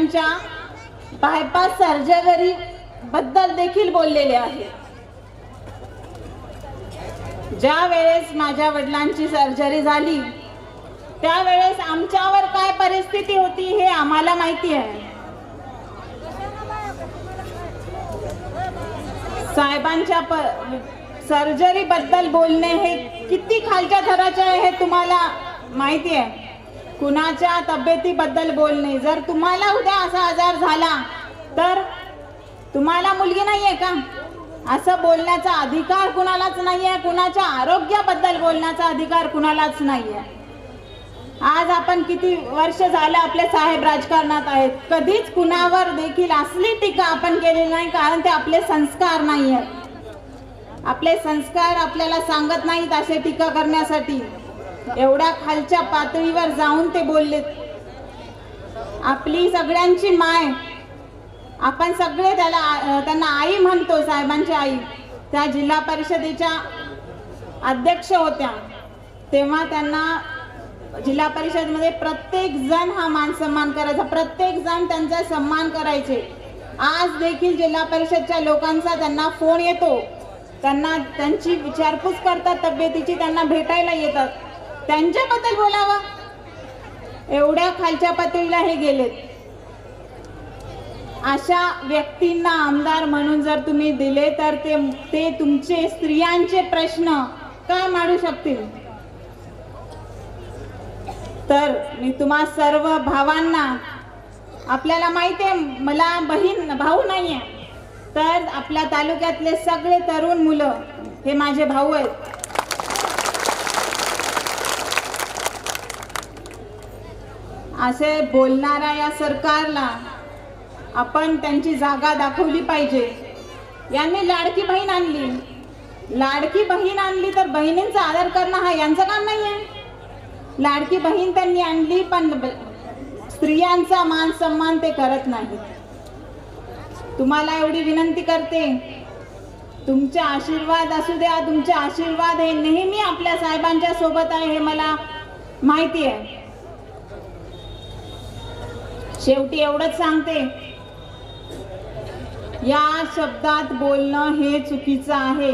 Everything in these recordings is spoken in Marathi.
वडिलांच्या बायपास सर्जरी बद्दल देखील बोललेले आहे. ज्या वेळेस माझ्या वडिलांची सर्जरी झाली त्यावेळेस आमच्यावर काय परिस्थिती होती हे आम्हाला माहिती आहे. साहेबांच्या प सर्जरीबद्दल बोलणे हे किती खालच्या थराचे आहे हे तुम्हाला माहिती आहे. कुणाच्या तब्येतीबद्दल बोलणे जर तुम्हाला उद्या असा आजार झाला तर तुम्हाला मुलगी नाही आहे का? असं बोलण्याचा अधिकार कुणालाच नाही आहे कुणाच्या आरोग्याबद्दल बोलण्याचा अधिकार कुणालाच नाही आहे आज आपण किती वर्ष झालं आपले साहेब राजकारणात आहेत. कधीच कुणावर देखील असली टीका आपण केलेली नाही कारण ते आपले संस्कार नाही आहेत आपले संस्कार आपल्याला सांगत नाहीत असे टीका करण्यासाठी. एवढ्या खालच्या पातळीवर जाऊन ते बोललेत. आपली सगळ्यांची माय. आपण सगळे त्याला त्यांना आई म्हणतो साहेबांची आई. त्या जिल्हा परिषदेच्या अध्यक्ष होत्या. तेव्हा त्यांना जिल्हा परिषदमध्ये प्रत्येक जण हा मान सन्मान करायचा. प्रत्येक जण त्यांचा सन्मान करायचे. आज देखील जिल्हा परिषदच्या लोकांचा त्यांना फोन येतो. त्यांना त्यांची विचारपूस करतात तब्येतीची त्यांना भेटायला येतात. त्यांच्याबद्दल बोलावं. एवढ्या खालच्या पातळीला हे गेलेत. अशा व्यक्तींना आमदार म्हणून जर तुम्ही दिले तर ते ते तुमचे स्त्रियांचे प्रश्न काय मांडू शकतील? तर मी तुम्हा सर्व भावांना आपल्याला माहिती आहे मला बहीण भाऊ नाही आहे तर आपल्या तालुक्यातले सगळे तरुण मुलं हे माझे भाऊ आहेत. असे बोलणाऱ्या या सरकारला आपण त्यांची जागा दाखवली पाहिजे. यांनी लाडकी बहीण आणली. लाडकी बहीण आणली तर बहिणींचा आदर करणं हा यांचं काम नाही आहे लाडकी बहीण त्यांनी आणली पण स्त्रियांचा मान सन्मान ते करत नाही तुम्हाला एवढी विनंती करते. तुमचे आशीर्वाद असू द्या तुमचे आशीर्वाद हे नेहमी आपल्या साहेबांच्या सोबत आहे हे मला माहिती आहे. शेवटी एवढंच सांगते. या शब्दात बोलणं हे चुकीचं आहे.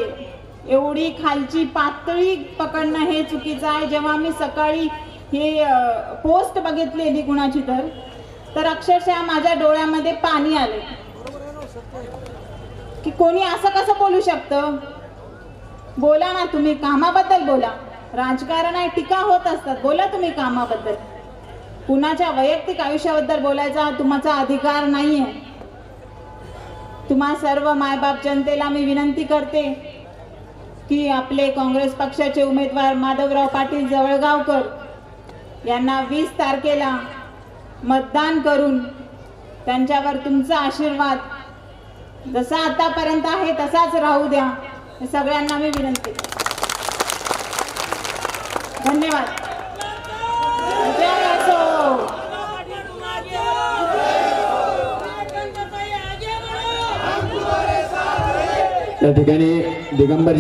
एवढी खालची पातळी पकडणं हे चुकीचं आहे. जेव्हा मी सकाळी हे पोस्ट बघितलेली कुणाची तर तर अक्षरशः माझ्या डोळ्यामध्ये पाणी आले. की कोणी असं कसं बोलू शकतं? बोला ना तुम्ही कामाबद्दल बोला. राजकारण आहे टीका होत असतात. बोला तुम्ही कामाबद्दल. कुणाच्या वैयक्तिक आयुष्याबद्दल बोलायचा तुमचा अधिकार नाही आहे तुम्हा सर्व मायबाप जनतेला मी विनंती करते की आपले काँग्रेस पक्षाचे उमेदवार माधवराव पाटील जवळगावकर यांना वीस तारखेला मतदान करून त्यांच्यावर तुमचा आशीर्वाद जसा आतापर्यंत आहे तसाच राहू द्या. सगळ्यांना मी विनंती धन्यवाद जय असो या ठिकाणी दिगंबर